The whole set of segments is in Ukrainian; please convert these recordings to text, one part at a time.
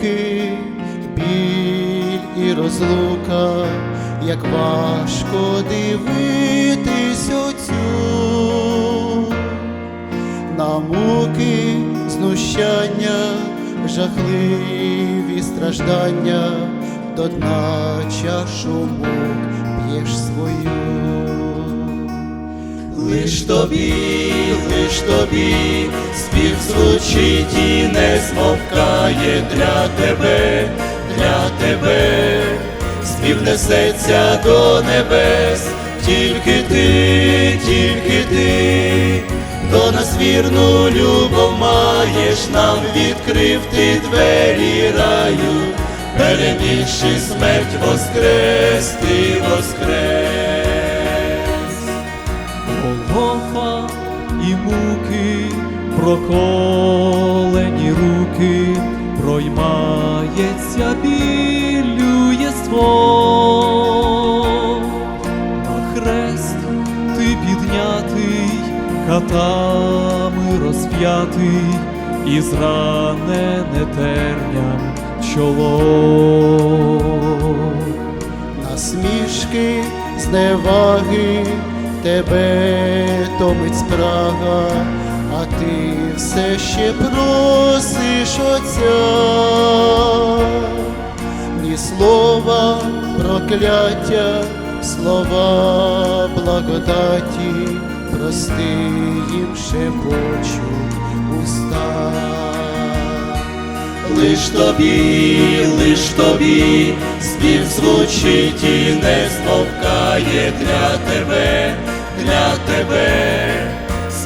роки, біль і розлука, як важко дивитись оцю, на муки, знущання, жахливі страждання, до дна чашу мук п'єш свою. Лиш тобі, лиш тобі, спів звучить і не змовкає для тебе, для тебе, спів несеться до небес, тільки ти, тільки ти, до нас вірну любов маєш, нам відкрив ти двері раю, перемігши смерть воскрес, ти воскрес. Проколені руки, проймається біллю єство. На хрест ти піднятий, катами розп'ятий, і зранене терням чоло. насмішки, зневаги, тебе томить спрага, ти все ще просиш Отця, ні слова прокляття, слова благодаті, прости їм шепочуть уста. Лиш тобі, лиш тобі, спів звучить і не змовкає для тебе, для тебе,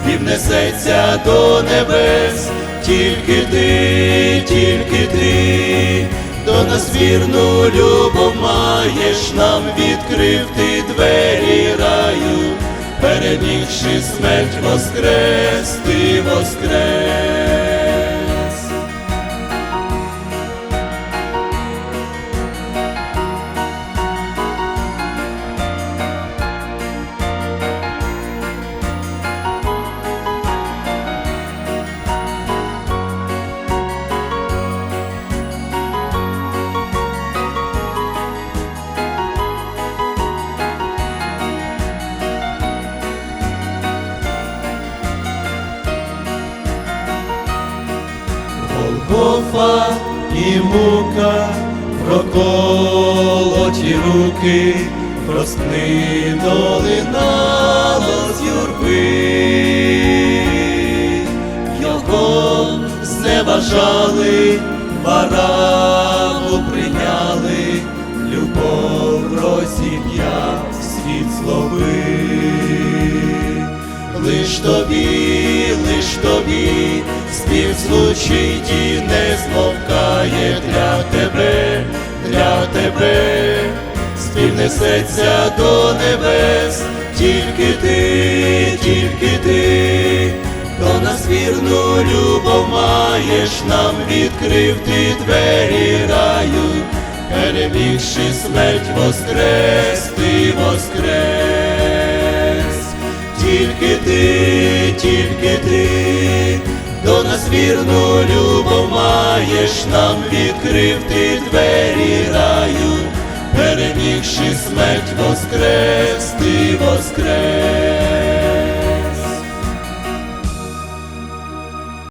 спів несеться до небес, тільки ти, тільки ти, до нас вірну любов маєш, нам відкрив ти двері раю, перемігши смерть воскрес, ти воскрес. Голгофа і мука, проколоті руки, проскни долинало з юрби, його зневажали, барану прийняли, любов розім'яв світ злоби. Лиш тобі, лиш тобі, спів звучить і не змовкає для тебе, для тебе, спів несеться до небес, тільки ти, тільки ти, до нас вірну любов маєш, нам відкрив ти двері раю, перемігши смерть воскрес, ти воскрес тільки ти, тільки ти, до нас вірну любов маєш, нам відкрив ти двері раю, перемігши смерть воскрес, ти воскрес.